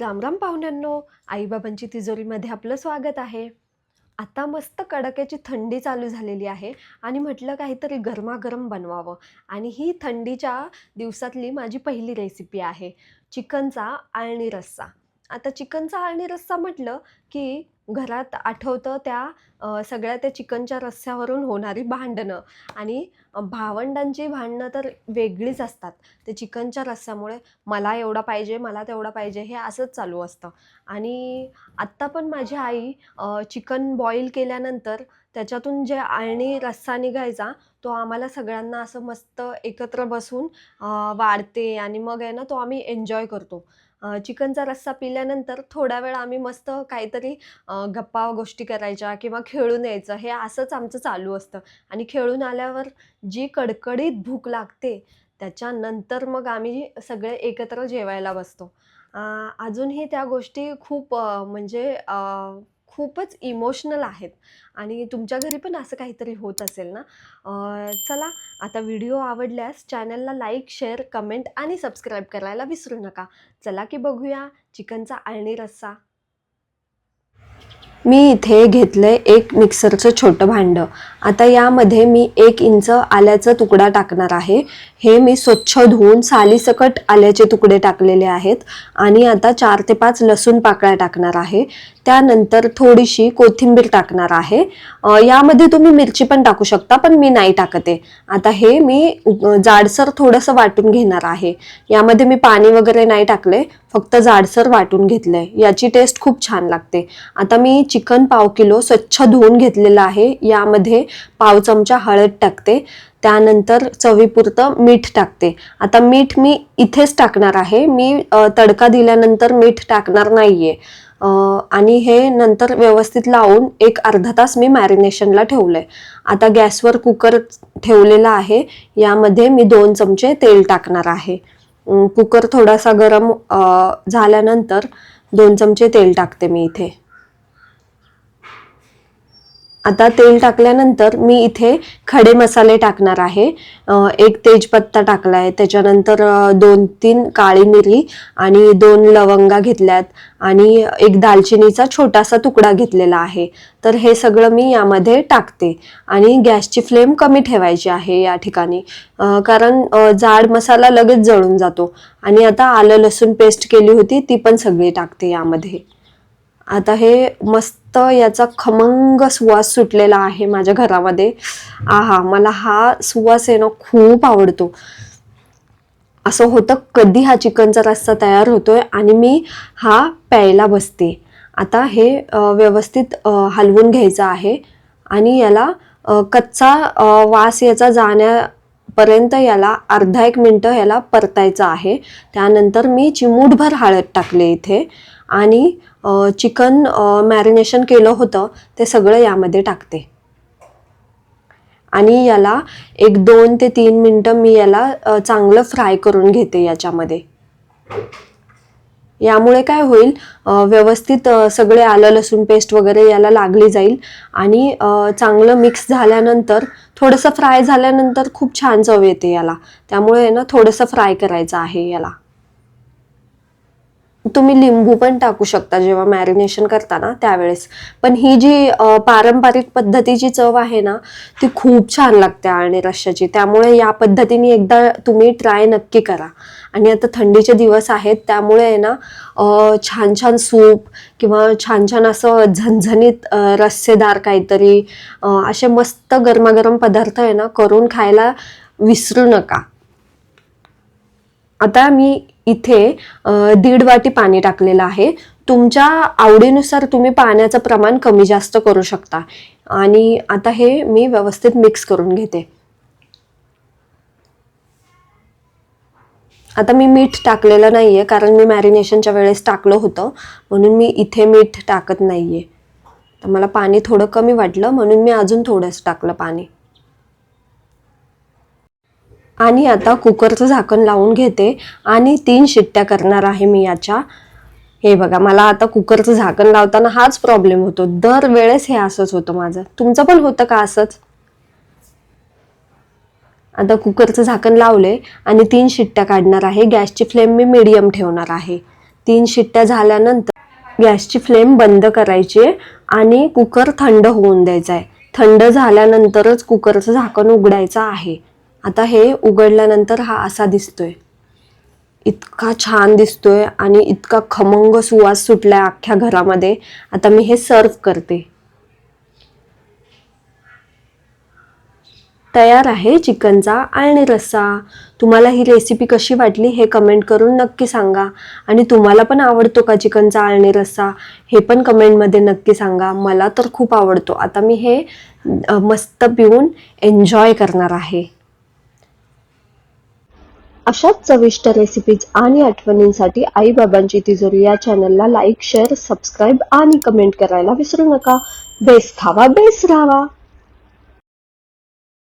रामराम पाहुण्यांनो आईबाबांची तिजोरीमध्ये आपलं स्वागत आहे. आता मस्त कडाक्याची थंडी चालू झालेली आहे आणि म्हटलं काहीतरी गरमागरम बनवावं. आणि ही थंडीच्या दिवसातली माझी पहिली रेसिपी आहे. चिकनचा आळणी रस्सा. आता चिकनचा आळणी रस्सा म्हटलं की घरात आठवतं त्या सगळ्या त्या चिकनच्या रस्स्यावरून होणारी भांडणं. आणि भावंडांची भांडणं तर वेगळीच असतात. ते चिकनच्या रस्स्यामुळे मला एवढा पाहिजे मला तेवढा पाहिजे हे असंच चालू असतं. आणि आत्ता पण माझी आई चिकन बॉईल केल्यानंतर त्याच्यातून जे आळणी रस्सा निघायचा तो आम्हाला सगळ्यांना असं मस्त एकत्र बसून वाढते आणि मग आहे ना तो आम्ही एन्जॉय करतो. चिकनचा रस्सा पिल्यानंतर थोडा वेळ आम्ही मस्त काहीतरी गप्पा गोष्टी करायच्या किंवा खेळून यायचं हे असंच आमचं चालू असतं. आणि खेळून आल्यावर जी कडकडीत भूक लागते त्याच्यानंतर मग आम्ही सगळे एकत्र जेवायला बसतो. अजूनही त्या गोष्टी खूप म्हणजे खूपच इमोशनल आहेत. आणि तुमच्या घरी पण असं काहीतरी होत असेल ना? चला आता व्हिडिओ आवडल्यास चॅनलला लाईक शेअर कमेंट आणि सबस्क्राईब करायला विसरू नका. चला की बघूया चिकनचा आळणी रस्सा. मी इथे घेतलंय एक मिक्सरचं छोटं भांडं. आता यामध्ये मी एक इंच आल्याचा तुकडा टाकणार आहे. हे मी स्वच्छ धुवून सालीसकट आल्याचे तुकडे टाकलेले आहेत. आणि आता चार ते पाच लसूण पाकळ्या टाकणार आहे. त्यानंतर थोडीशी कोथिंबीर टाकणार आहे. यामध्ये तुम्ही मिरची पण टाकू शकता पण मी नाही टाकते. आता हे मी जाडसर थोडंसं वाटून घेणार आहे. यामध्ये मी पाणी वगैरे नाही टाकले फक्त जाडसर वाटून घेतलंय. याची टेस्ट खूप छान लागते. आता मी चिकन पाव किलो स्वच्छ धुवून घेतलेलं आहे. यामध्ये पाव चमचा हळद टाकते. त्यानंतर चवीपुरतं मीठ टाकते. आता मीठ मी इथेच टाकणार आहे. मी तडका दिल्यानंतर मीठ टाकणार नाहीये. आहे आणि हे नंतर व्यवस्थित लावून एक अर्धा तास मी मॅरिनेशनला ठेवलंय. आता गॅसवर कुकर ठेवलेला आहे. यामध्ये मी दोन चमचे तेल टाकणार आहे. कुकर थोडासा गरम झाल्यानंतर दोन चमचे तेल टाकते मी इथे. आता तेल टाकल्यानंतर मी इथे खडे मसाले टाकणार आहे. एक तेजपत्ता टाकलाय. त्याच्यानंतर दोन तीन काळी मिरी आणि दोन लवंगा घेतल्यात आणि एक दालचिनीचा छोटासा तुकडा घेतलेला आहे. तर हे सगळं मी यामध्ये टाकते आणि गॅसची फ्लेम कमी ठेवायची आहे या ठिकाणी. कारण जाड मसाला लगेच जळून जातो आणि आता आलं लसूण पेस्ट केली होती ती पण सगळी टाकते यामध्ये. आता हे मस्त याचा खमंग सुवास सुटलेला आहे माझ्या घरामध्ये. आहा मला हा सुवास आहे ना खूप आवडतो. असं होतं कधी हा चिकनचा रस्सा तयार होतोय आणि मी हा प्यायला बसते. आता हे व्यवस्थित हलवून घ्यायचं आहे आणि याला कच्चा वास याचा जाण्यापर्यंत याला अर्धा एक मिनटं याला परतायचं आहे. त्यानंतर मी चिमूटभर हळद टाकले इथे. आणि चिकन मॅरिनेशन केलं होतं ते सगळं यामध्ये टाकते. आणि याला एक दोन ते तीन मिनटं मी याला चांगलं फ्राय करून घेते याच्यामध्ये. यामुळे काय होईल व्यवस्थित सगळे आलं लसूण पेस्ट वगैरे याला लागली जाईल. आणि चांगलं मिक्स झाल्यानंतर थोडंसं फ्राय झाल्यानंतर खूप छान चव येते याला. त्यामुळे ना थोडंसं फ्राय करायचं आहे याला. तुम्ही लिंबू पण टाकू शकता जेव्हा मॅरिनेशन करताना त्यावेळेस. पण ही जी पारंपरिक पद्धतीची चव आहे ना ती खूप छान लागते आणि रश्श्याची. त्यामुळे या पद्धतीने एकदा तुम्ही ट्राय नक्की करा. आणि आता थंडीचे दिवस आहेत त्यामुळे आहे ना छान छान सूप किंवा छान छान असं झणझणीत रस्सेदार काहीतरी असे मस्त गरमागरम पदार्थ आहे ना करून खायला विसरू नका. आता मी इथे दीड वाटी पाणी टाकलेलं आहे. तुमच्या आवडीनुसार तुम्ही पाण्याचं प्रमाण कमी जास्त करू शकता. आणि आता हे मी व्यवस्थित मिक्स करून घेते. आता मी मीठ टाकलेलं नाही आहे कारण मी मॅरिनेशनच्या वेळेस टाकलं होतं. म्हणून मी इथे मीठ टाकत नाही आहे तर मला पाणी थोडं कमी वाटलं म्हणून मी अजून थोडंच टाकलं पाणी. आणि आता कुकरचं झाकण लावून घेते आणि तीन शिट्ट्या करणार आहे मी याच्या. हे बघा मला आता कुकरचं झाकण लावताना हाच प्रॉब्लेम होतो. दर वेळेस हे असंच होतं माझं. तुमचं पण होतं का असंच? आता कुकरचं झाकण लावले आणि तीन शिट्ट्या काढणार आहे. गॅसची फ्लेम मी मिडियम ठेवणार आहे. तीन शिट्ट्या झाल्यानंतर गॅसची फ्लेम बंद करायची आहे आणि कुकर थंड होऊन द्यायचा आहे. थंड झाल्यानंतरच कुकरचं झाकण उघडायचं आहे. आता हे उघडल्यानंतर हा असा दिसतोय. इतका छान दिसतोय आणि इतका खमंग सुवास सुटलाय अख्ख्या घरामध्ये. आता मी हे सर्व करते. तयार आहे चिकनचा आळणी रस्सा. तुम्हाला ही रेसिपी कशी वाटली हे कमेंट करून नक्की सांगा. आणि तुम्हाला पण आवडतो का चिकनचा आळणी रस्सा? हे पण कमेंटमध्ये नक्की सांगा. मला तर खूप आवडतो. आता मी हे मस्त पिऊन एन्जॉय करणार आहे. अशाच चविष्ट रेसिपीज आणि आठवणींसाठी आईबाबांची तिजोरी या चॅनलला लाईक शेअर सबस्क्राईब आणि कमेंट करायला विसरू नका. बेस खावा बेस राहावा.